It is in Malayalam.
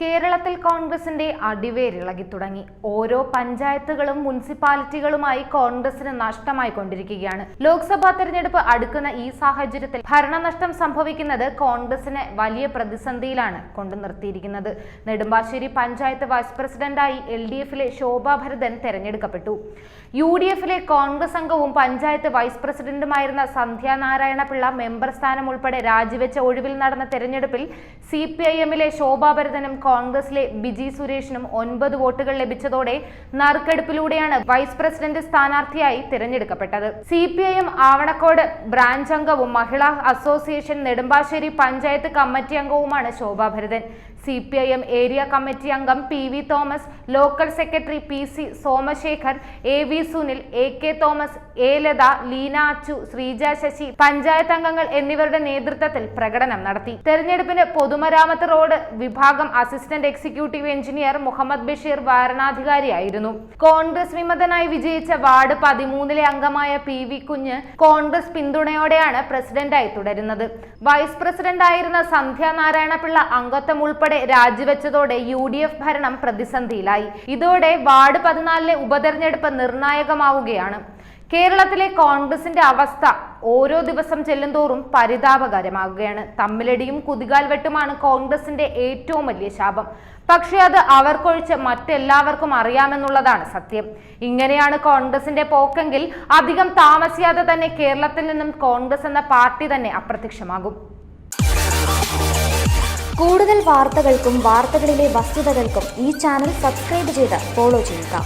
കേരളത്തിൽ കോൺഗ്രസിന്റെ അടിവേരിളകി തുടങ്ങി. ഓരോ പഞ്ചായത്തുകളും മുനിസിപ്പാലിറ്റികളുമായി കോൺഗ്രസിന് നഷ്ടമായി കൊണ്ടിരിക്കുകയാണ്. ലോക്സഭാ തെരഞ്ഞെടുപ്പ് അടുക്കുന്ന ഈ സാഹചര്യത്തിൽ ഭരണനഷ്ടം സംഭവിക്കുന്നത് കോൺഗ്രസിനെ വലിയ പ്രതിസന്ധിയിലാണ് കൊണ്ടു നിർത്തിയിരിക്കുന്നത് നെടുമ്പാശ്ശേരി പഞ്ചായത്ത് വൈസ് പ്രസിഡന്റായി എൽ ഡി എഫിലെ ശോഭാ ഭരതൻ തെരഞ്ഞെടുക്കപ്പെട്ടു. യു ഡി എഫിലെ കോൺഗ്രസ് അംഗവും പഞ്ചായത്ത് വൈസ് പ്രസിഡന്റുമായിരുന്ന സന്ധ്യാനാരായണ പിള്ള മെമ്പർ സ്ഥാനം ഉൾപ്പെടെ രാജിവെച്ച ഒഴിവിൽ നടന്ന തെരഞ്ഞെടുപ്പിൽ സി പി ഐ എമ്മിലെ ശോഭാ ഭരതനും കോൺഗ്രസിലെ ബിജി സുരേഷിനും ഒൻപത് വോട്ടുകൾ ലഭിച്ചതോടെ നറുക്കെടുപ്പിലൂടെയാണ് വൈസ് പ്രസിഡന്റ് സ്ഥാനാർത്ഥിയായി തിരഞ്ഞെടുക്കപ്പെട്ടത്. C P I M Avanakode branch അംഗവും Mahila association Nedumbassery panchayat committee അംഗവുമാണ് Shobha Bharathan. C P I M area committee അംഗം P V Thomas local secretary P C Somashekhar A V Sunil A K Thomas A Latha Leena Achu Sreeja Sasi panchayat അംഗങ്ങൾ എന്നിവരുടെ നേതൃത്വത്തിൽ പ്രകടനം നടത്തി. തെരഞ്ഞെടുപ്പിന് പൊതുമരാമത്ത് റോഡ് വിഭാഗം assistant executive engineer Muhammad Basheer വാരണാധികാരിയായിരുന്നു. Congress വിമതനായി വിജയിച്ച വാർഡ് പതിമൂന്നിലെ അംഗമായ പി വി കുഞ്ഞ് കോൺഗ്രസ് പിന്തുണയോടെയാണ് പ്രസിഡന്റായി തുടരുന്നത്. വൈസ് പ്രസിഡന്റായിരുന്ന സന്ധ്യ നാരായണ പിള്ള അംഗത്വം ഉൾപ്പെടെ രാജിവെച്ചതോടെ യു ഡി എഫ് ഭരണം പ്രതിസന്ധിയിലായി. ഇതോടെ വാർഡ് പതിനാലിലെ ഉപതെരഞ്ഞെടുപ്പ് നിർണായകമാവുകയാണ്. കേരളത്തിലെ കോൺഗ്രസിന്റെ അവസ്ഥ ഓരോ ദിവസം ചെല്ലുന്തോറും പരിതാപകരമാകുകയാണ്. തമ്മിലടിയും കുതികാൽ വെട്ടുമാണ് കോൺഗ്രസിന്റെ ഏറ്റവും വലിയ ശാപം. പക്ഷേ അത് അവർക്കൊഴിച്ച് മറ്റെല്ലാവർക്കും അറിയാമെന്നുള്ളതാണ് സത്യം. ഇങ്ങനെയാണ് കോൺഗ്രസിന്റെ പോക്കെങ്കിൽ അധികം താമസിയാതെ തന്നെ കേരളത്തിൽ നിന്നും കോൺഗ്രസ് എന്ന പാർട്ടി തന്നെ അപ്രത്യക്ഷമാകും. കൂടുതൽ വാർത്തകൾക്കും വാർത്തകളിലെ വസ്തുതകൾക്കും ഈ ചാനൽ സബ്സ്ക്രൈബ് ചെയ്ത് ഫോളോ ചെയ്യുക.